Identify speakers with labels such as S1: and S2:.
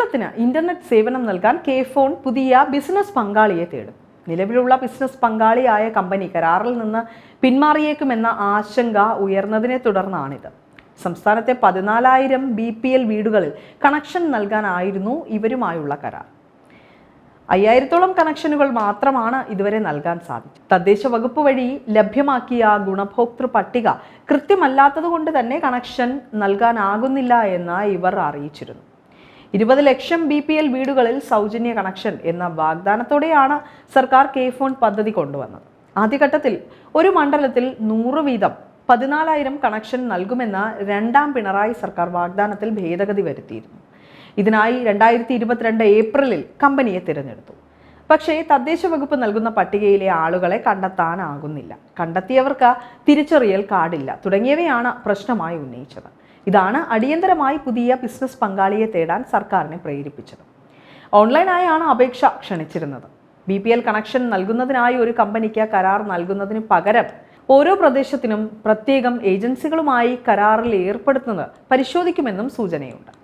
S1: കേരളത്തിന് ഇന്റർനെറ്റ് സേവനം നൽകാൻ കെ ഫോൺ പുതിയ ബിസിനസ് പങ്കാളിയെ തേടും. നിലവിലുള്ള ബിസിനസ് പങ്കാളിയായ കമ്പനി കരാറിൽ നിന്ന് പിന്മാറിയേക്കുമെന്ന ആശങ്ക ഉയർന്നതിനെ തുടർന്നാണിത്. സംസ്ഥാനത്തെ പതിനാലായിരം ബി പി എൽ വീടുകളിൽ കണക്ഷൻ നൽകാനായിരുന്നു ഇവരുമായുള്ള കരാർ. അയ്യായിരത്തോളം കണക്ഷനുകൾ മാത്രമാണ് ഇതുവരെ നൽകാൻ സാധിച്ചത്. തദ്ദേശ വകുപ്പ് വഴി ലഭ്യമാക്കിയ ഗുണഭോക്തൃ പട്ടിക കൃത്യമല്ലാത്തതുകൊണ്ട് തന്നെ കണക്ഷൻ നൽകാനാകുന്നില്ല എന്ന് ഇവർ അറിയിച്ചിരുന്നു. ഇരുപത് ലക്ഷം ബി പി എൽ വീടുകളിൽ സൗജന്യ കണക്ഷൻ എന്ന വാഗ്ദാനത്തോടെയാണ് സർക്കാർ കെ ഫോൺ പദ്ധതി കൊണ്ടുവന്നത്. ആദ്യഘട്ടത്തിൽ ഒരു മണ്ഡലത്തിൽ നൂറ് വീതം പതിനാലായിരം കണക്ഷൻ നൽകുമെന്ന രണ്ടാം പിണറായി സർക്കാർ വാഗ്ദാനത്തിൽ ഭേദഗതി വരുത്തിയിരുന്നു. ഇതിനായി രണ്ടായിരത്തി ഇരുപത്തിരണ്ട് ഏപ്രിലിൽ കമ്പനിയെ തിരഞ്ഞെടുത്തു. പക്ഷേ തദ്ദേശ വകുപ്പ് നൽകുന്ന പട്ടികയിലെ ആളുകളെ കണ്ടെത്താനാകുന്നില്ല. കണ്ടെത്തിയവർക്ക് തിരിച്ചറിയൽ കാർഡില്ല തുടങ്ങിയവയാണ് പ്രശ്നമായി ഉന്നയിച്ചത്. ഇതാണ് അടിയന്തരമായി പുതിയ ബിസിനസ് പങ്കാളിയെ തേടാൻ സർക്കാരിനെ പ്രേരിപ്പിച്ചത്. ഓൺലൈനായാണ് അപേക്ഷ ക്ഷണിച്ചിരുന്നത്. ബി പി എൽ കണക്ഷൻ നൽകുന്നതിനായി ഒരു കമ്പനിക്ക് കരാർ നൽകുന്നതിന് പകരം ഓരോ പ്രദേശത്തിനും പ്രത്യേകം ഏജൻസികളുമായി കരാറിൽ ഏർപ്പെടുത്തുന്നത് പരിശോധിക്കുമെന്നും സൂചനയുണ്ട്.